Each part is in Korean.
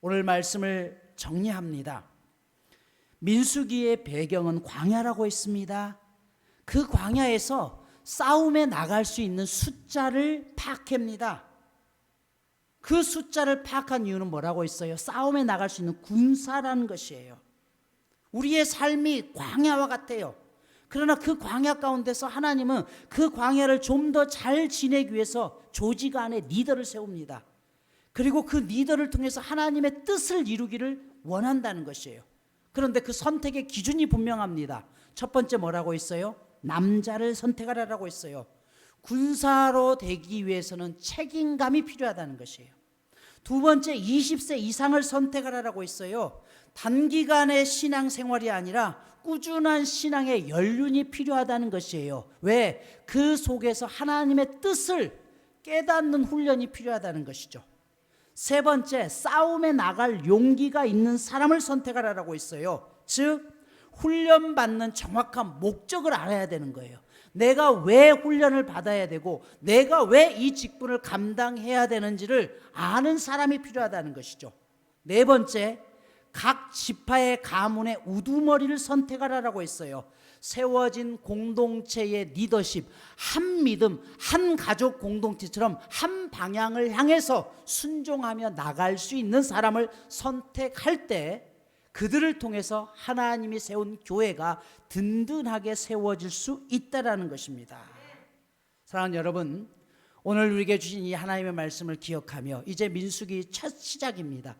오늘 말씀을 정리합니다. 민수기의 배경은 광야라고 했습니다. 그 광야에서 싸움에 나갈 수 있는 숫자를 파악합니다. 그 숫자를 파악한 이유는 뭐라고 했어요? 싸움에 나갈 수 있는 군사라는 것이에요. 우리의 삶이 광야와 같아요. 그러나 그 광야 가운데서 하나님은 그 광야를 좀 더 잘 지내기 위해서 조직 안에 리더를 세웁니다. 그리고 그 리더를 통해서 하나님의 뜻을 이루기를 원한다는 것이에요. 그런데 그 선택의 기준이 분명합니다. 첫 번째 뭐라고 했어요? 남자를 선택하라라고 했어요. 군사로 되기 위해서는 책임감이 필요하다는 것이에요. 두 번째 20세 이상을 선택하라라고 했어요. 단기간의 신앙 생활이 아니라 꾸준한 신앙의 연륜이 필요하다는 것이에요. 왜? 그 속에서 하나님의 뜻을 깨닫는 훈련이 필요하다는 것이죠. 세 번째, 싸움에 나갈 용기가 있는 사람을 선택하라라고 했어요. 즉, 훈련받는 정확한 목적을 알아야 되는 거예요. 내가 왜 훈련을 받아야 되고, 내가 왜 이 직분을 감당해야 되는지를 아는 사람이 필요하다는 것이죠. 네 번째, 각 지파의 가문의 우두머리를 선택하라라고 했어요. 세워진 공동체의 리더십, 한 믿음, 한 가족 공동체처럼 한 방향을 향해서 순종하며 나갈 수 있는 사람을 선택할 때 그들을 통해서 하나님이 세운 교회가 든든하게 세워질 수 있다라는 것입니다. 사랑하는 여러분, 오늘 우리에게 주신 이 하나님의 말씀을 기억하며 이제 민수기 첫 시작입니다.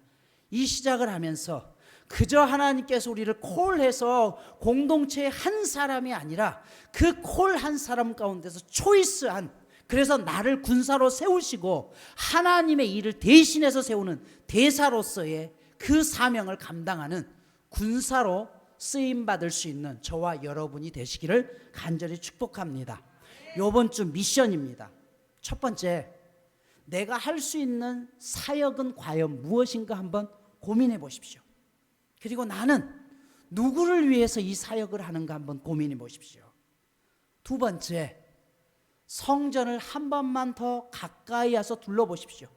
이 시작을 하면서 그저 하나님께서 우리를 콜해서 공동체의 한 사람이 아니라 그 콜 한 사람 가운데서 초이스한 그래서 나를 군사로 세우시고 하나님의 일을 대신해서 세우는 대사로서의 그 사명을 감당하는 군사로 쓰임 받을 수 있는 저와 여러분이 되시기를 간절히 축복합니다. 요번 주 미션입니다. 첫 번째, 내가 할 수 있는 사역은 과연 무엇인가 한번 고민해 보십시오. 그리고 나는 누구를 위해서 이 사역을 하는가 한번 고민해 보십시오. 두 번째, 성전을 한 번만 더 가까이 와서 둘러보십시오.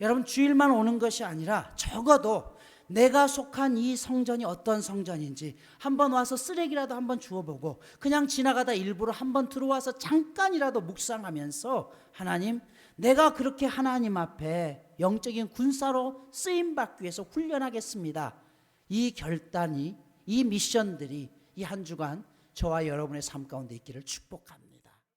여러분 주일만 오는 것이 아니라 적어도 내가 속한 이 성전이 어떤 성전인지 한번 와서 쓰레기라도 한번 주워보고 그냥 지나가다 일부러 한번 들어와서 잠깐이라도 묵상하면서 하나님 내가 그렇게 하나님 앞에 영적인 군사로 쓰임 받기 위해서 훈련하겠습니다. 이 결단이 이 미션들이 이 한 주간 저와 여러분의 삶 가운데 있기를 축복합니다.